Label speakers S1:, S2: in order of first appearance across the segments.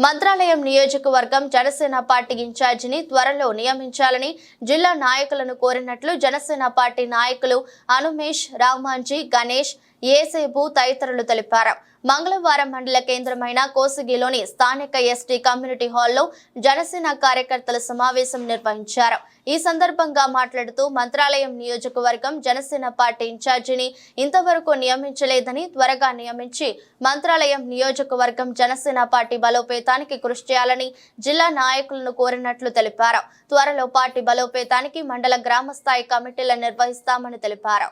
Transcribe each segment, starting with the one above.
S1: మంత్రాలయం నియోజకవర్గం జనసేన పార్టీ ఇన్ఛార్జిని త్వరలో నియమించాలని జిల్లా నాయకులను కోరినట్లు జనసేన పార్టీ నాయకులు అనుమేష్ రామాంజీ గణేష్ ఏసేపు తదితరులు తెలిపారు. మంగళవారం మండల కేంద్రమైన కోసిగిలోని స్థానిక ఎస్టీ కమ్యూనిటీ హాల్లో జనసేన కార్యకర్తల సమావేశం నిర్వహించారు. ఈ సందర్భంగా మాట్లాడుతూ మంత్రాలయం నియోజకవర్గం జనసేన పార్టీ ఇన్ఛార్జిని ఇంతవరకు నియమించలేదని త్వరగా నియమించి మంత్రాలయం నియోజకవర్గం జనసేన పార్టీ బలోపేతానికి కృషి చేయాలని జిల్లా నాయకులను కోరినట్లు తెలిపారు. త్వరలో పార్టీ బలోపేతానికి మండల గ్రామ స్థాయి కమిటీలను నిర్వహిస్తామని తెలిపారు.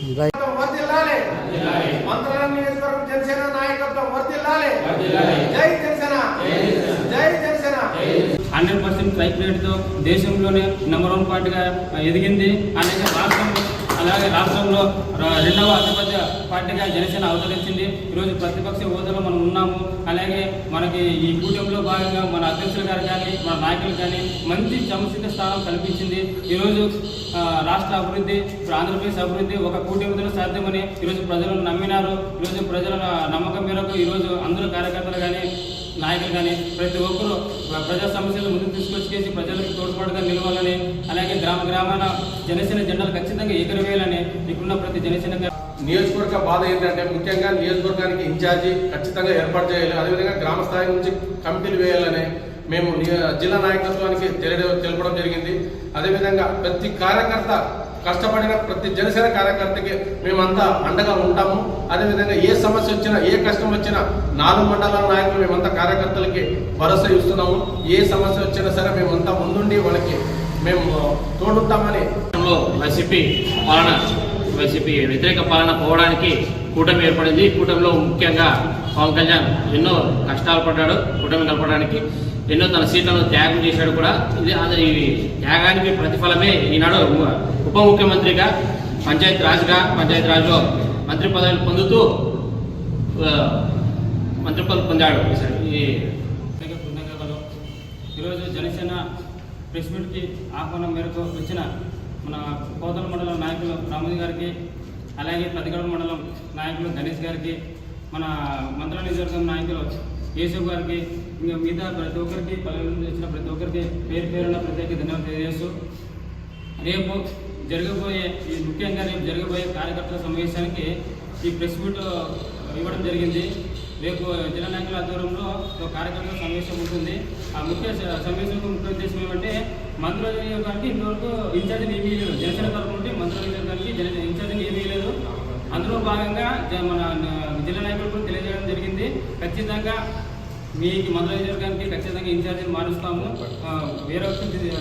S2: వర్ధిల్లాలి మంత్రాలయం నియోజకవర్గం జనసేన నాయకత్వం వర్ధిల్లాలి జై జనసేన. జై జనసేన.
S3: హండ్రెడ్ పర్సెంట్ స్ట్రైక్ రేట్తో దేశంలోనే నెంబర్ వన్ పార్టీగా ఎదిగింది. అలాగే రాష్ట్రంలో అలాగే రాష్ట్రంలో రెండవ అతిపెద్ద పార్టీగా జనసేన అవతరించింది. ఈరోజు ప్రతిపక్ష హోదాలో మనం ఉన్నాము. అలాగే మనకి ఈ కూటమిలో భాగంగా మన అధ్యక్షులు గారు కానీ మన నాయకులు కానీ మంచి సముచిత స్థానం కల్పించింది. ఈరోజు రాష్ట్ర అభివృద్ధి ఆంధ్రప్రదేశ్ అభివృద్ధి ఒక కూటమితో సాధ్యమని ఈరోజు ప్రజలు నమ్మినారు. ఈరోజు ప్రజల నమ్మకం మేరకు ఈరోజు అందరూ కార్యకర్తలు కానీ నాయకులు కానీ ప్రతి ఒక్కరూ ప్రజా సమస్యలు ముందుకు తీసుకొచ్చేసి ప్రజలకు తోడ్పాటుగా నిలవాలని అలాగే గ్రామ గ్రామాన జనసేన జెండాలు ఖచ్చితంగా ఎగురవేయాలని ఇక్కడున్న ప్రతి జనసేన
S2: నియోజకవర్గ బాధ ఏంటంటే ముఖ్యంగా నియోజకవర్గానికి ఇన్ఛార్జి ఖచ్చితంగా ఏర్పాటు చేయాలి. అదేవిధంగా గ్రామ స్థాయి నుంచి కమిటీలు వేయాలని మేము జిల్లా నాయకత్వానికి తెలియ తెలపడం జరిగింది. అదేవిధంగా ప్రతి కార్యకర్త కష్టపడిన ప్రతి జనసేన కార్యకర్తకి మేమంతా అండగా ఉంటాము. అదేవిధంగా ఏ సమస్య వచ్చినా ఏ కష్టం వచ్చినా నాలుగు మండలాల నాయకులు మేమంతా కార్యకర్తలకి భరోసా ఇస్తున్నాము. ఏ సమస్య వచ్చినా సరే మేమంతా ముందుండి వాళ్ళకి మేము తోడుంటామని.
S4: వైసీపీ పాలన వైసీపీ వ్యతిరేక పాలన పోవడానికి కూటమి ఏర్పడింది. కూటమిలో ముఖ్యంగా పవన్ కళ్యాణ్ ఎన్నో కష్టాలు పడ్డాడు కూటమి కలపడానికి ఎన్నో తన సీట్లను త్యాగం చేశాడు కూడా. ఇది అతని ఈ త్యాగానికి ప్రతిఫలమే ఈనాడు ఉప ముఖ్యమంత్రిగా పంచాయతీ రాజ్గా పంచాయతీ రాజులో మంత్రి పదవిని పొందుతూ మంత్రి పదవి పొందాడు ఈ
S3: ఈరోజు జనసేన ప్రెస్ మీట్కి ఆహ్వానం మేరకు వచ్చిన మన కోతల మండలం నాయకులు రామోజీ గారికి అలాగే పదిగడ మండలం నాయకులు గణేష్ గారికి మన మంత్ర నియోజకవర్గం నాయకులు యేసు గారికి ఇంకా మిగతా ప్రతి ఒక్కరికి పల్లెలు చేసిన ప్రతి ఒక్కరికి పేరు పేరున ప్రత్యేక ధన్యవాదాలు తెలియజేస్తూ రేపు జరగబోయే ఈ ముఖ్యంగా రేపు జరగబోయే కార్యకర్తల సమావేశానికి ఈ ప్రెస్ మీట్ ఇవ్వడం జరిగింది. రేపు జిల్లా నాయకుల ఆధ్వర్యంలో ఒక కార్యకర్తల సమావేశం ఉంటుంది. ఆ ముఖ్య సమావేశం ముఖ్య ఉద్దేశం ఏమంటే మంత్రుల నియోజకవర్గానికి ఇంతవరకు ఇన్ఛార్జ్ ఏమీ జనసేన తరపు నుండి మంత్రుల నియోజకవర్గానికి జన అందులో భాగంగా మన జిల్లా నాయకులకు తెలియజేయడం జరిగింది. ఖచ్చితంగా మీకు మంత్రుల నియోజకవర్గానికి ఖచ్చితంగా ఇన్ఛార్జిని మారుస్తాము. వేరే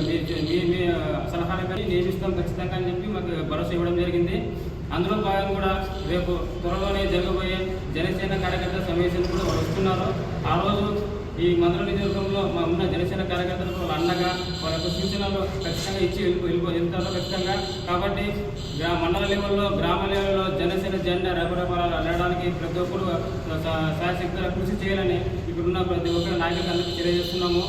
S3: మీ- మీ సలహాలు కానీ నియమిస్తాం ఖచ్చితంగా అని చెప్పి మాకు భరోసా ఇవ్వడం జరిగింది. అందులో భాగంగా కూడా రేపు త్వరలోనే జరగబోయే జనసేన కార్యకర్త సమావేశం కూడా వస్తున్నారు. ఆ రోజు ఈ మంత్రుల నియోజకవర్గంలో మా ఉన్న జనసేన కార్యకర్తలకు వాళ్ళ అండగా వాళ్ళ యొక్క సూచనలు ఖచ్చితంగా ఇచ్చి వెళ్ళి వెళ్ళిపో వెళ్తారో ఖచ్చితంగా. కాబట్టి మండల లెవెల్లో గ్రామ లెవెల్లో జనసేన జెండా రెపరెపలాలు వెళ్ళడానికి ప్రతి ఒక్కరు శాశక్తుల కృషి చేయాలని ఇక్కడున్న ప్రతి ఒక్కరి నాయకులందరికీ తెలియజేస్తున్నాము.